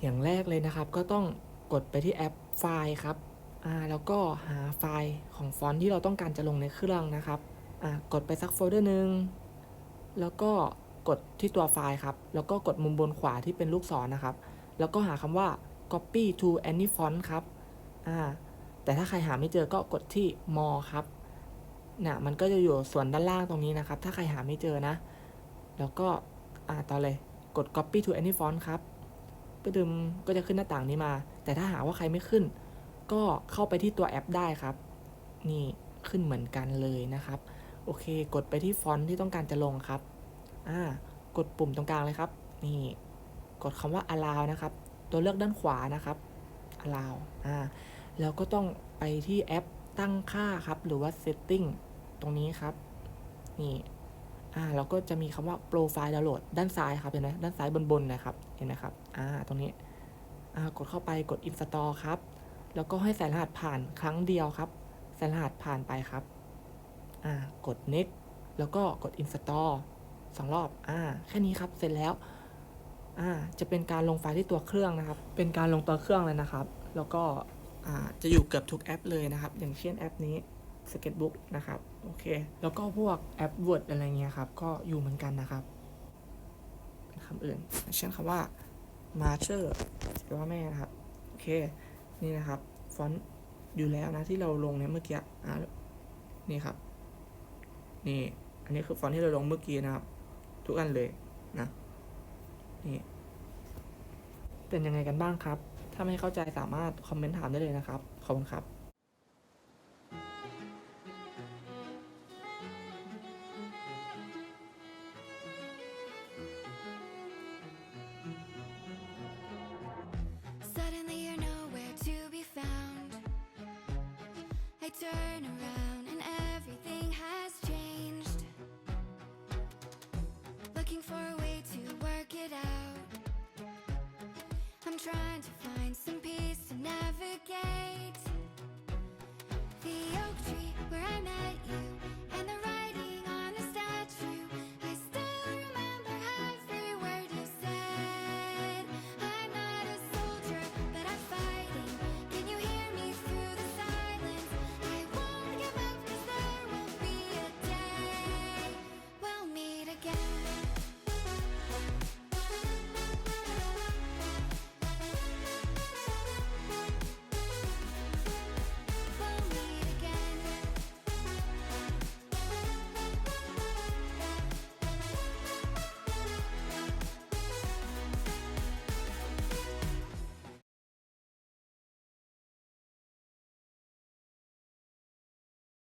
อย่างแรกเลยนะครับ ก็ต้องกดไปที่แอปไฟล์ครับอ่าแล้วก็หาไฟล์ของฟอนต์ที่เราต้องการจะลงในเครื่องนะครับอ่ากดไปสักโฟลเดอร์หนึ่งแล้วก็กดที่ตัวไฟล์ครับ แล้วก็กดมุมบนขวาที่เป็นลูกศรนะครับ แล้วก็หาคำว่า copy to any font ครับอ่าแต่ถ้าใครหาไม่เจอก็กดที่ more ครับเนี่ยมันก็จะอยู่ส่วนด้านล่างตรงนี้นะครับ ถ้าใครหาไม่เจอนะ แล้วก็อ่าต่อเลยกด copy to any font ครับ ปดึมก็จะขึ้นหน้าต่างนี้มา แต่ถ้าหาว่าใครไม่ขึ้น ก็เข้าไปที่ตัวแอปได้ครับ นี่ขึ้นเหมือนกันเลยนะครับ โอเค กดไปที่ฟอนต์ที่ต้องการจะลงครับอ่ากดปุ่มตรงกลางเลยครับ นี่ กดคำว่า allow นะครับ ตัวเลือกด้านขวานะครับ allow อ่าแล้วก็ต้องไปที่แอปตั้งค่าครับ หรือว่า setting ตรงนี้ครับ นี่ อ่าเราก็จะมีคำว่า profile download ด้านซ้ายครับเห็นไหมด้านซ้ายบนๆนะครับเห็นไหมครับอ่าตรงนี้อ่ากดเข้าไปกด install ครับ แล้วก็ให้ใส่รหัสผ่านครั้งเดียวครับใส่รหัสผ่านไปครับอ่ากด next แล้วก็กด install สองรอบอ่าแค่นี้ครับเสร็จแล้วอ่าจะเป็นการลงไฟล์ที่ตัวเครื่องนะครับ เป็นการลงตัวเครื่องเลยนะครับ แล้วก็อ่าจะอยู่เกือบทุกแอปเลยนะครับ อย่างเช่นแอปนี้ Sketchbook นะครับโอเคแล้วก็พวกแอป Word อะไรเงี้ยครับก็อยู่เหมือนกันนะครับคำอื่น เช่นคำว่า Master แปลว่าแม่นะครับโอเคนี่นะครับฟอนต์อยู่แล้วนะที่เราลงเนี่ยเมื่อกี้อ่านี่ครับนี่อันนี้คือฟอนต์ที่เราลงเมื่อกี้นะครับ ทุกอันเลยนะนี่เป็นยังไงกันบ้างครับ ถ้าไม่เข้าใจสามารถคอมเมนต์ถามได้เลยนะครับ ขอบคุณครับ turn around and everything has changed. Looking for a way to work it out. I'm trying to find some peace to navigate.